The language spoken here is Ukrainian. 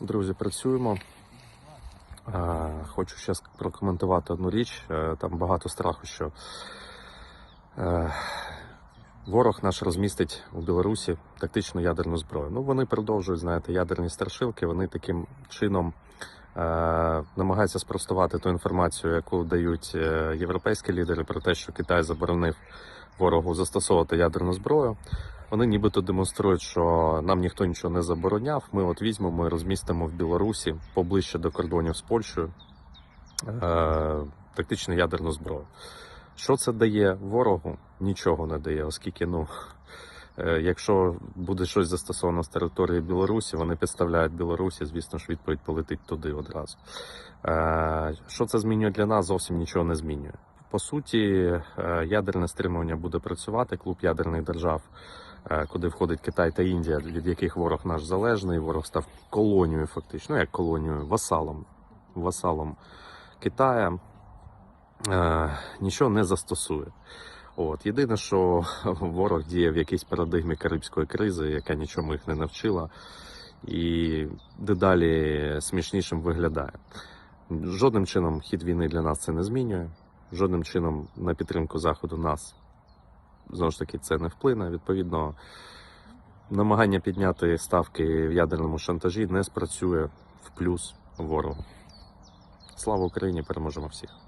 Друзі, працюємо. Е, Хочу ще прокоментувати одну річ. Е, Там багато страху, що е, ворог наш розмістить у Білорусі тактичну ядерну зброю. Ну, вони продовжують, знаєте, ядерні страшилки. Вони таким чином намагаються спростувати ту інформацію, яку дають європейські лідери про те, що Китай заборонив ворогу застосовувати ядерну зброю. Вони нібито демонструють, що нам ніхто нічого не забороняв. Ми от візьмемо і розмістимо в Білорусі поближче до кордонів з Польщею е, тактичну ядерну зброю. Що це дає ворогу? Нічого не дає, оскільки, ну, е, якщо буде щось застосовано з території Білорусі, вони підставляють Білорусі, звісно ж, відповідь полетить туди одразу. Е, що це змінює для нас? Зовсім нічого не змінює. По суті, е, ядерне стримування буде працювати. Клуб ядерних держав, е, куди входить Китай та Індія, від яких ворог наш залежний. Ворог став колонією, фактично, як колонією, васалом, васалом Китая. Е, Нічого не застосує. От єдине, що ворог діє в якійсь парадигмі карибської кризи, яка нічому їх не навчила, і дедалі смішнішим виглядає. Жодним чином хід війни для нас це не змінює. Жодним чином на підтримку заходу нас знову ж таки це не вплине. Відповідно, намагання підняти ставки в ядерному шантажі не спрацює в плюс ворогу. Слава Україні! Переможемо всіх!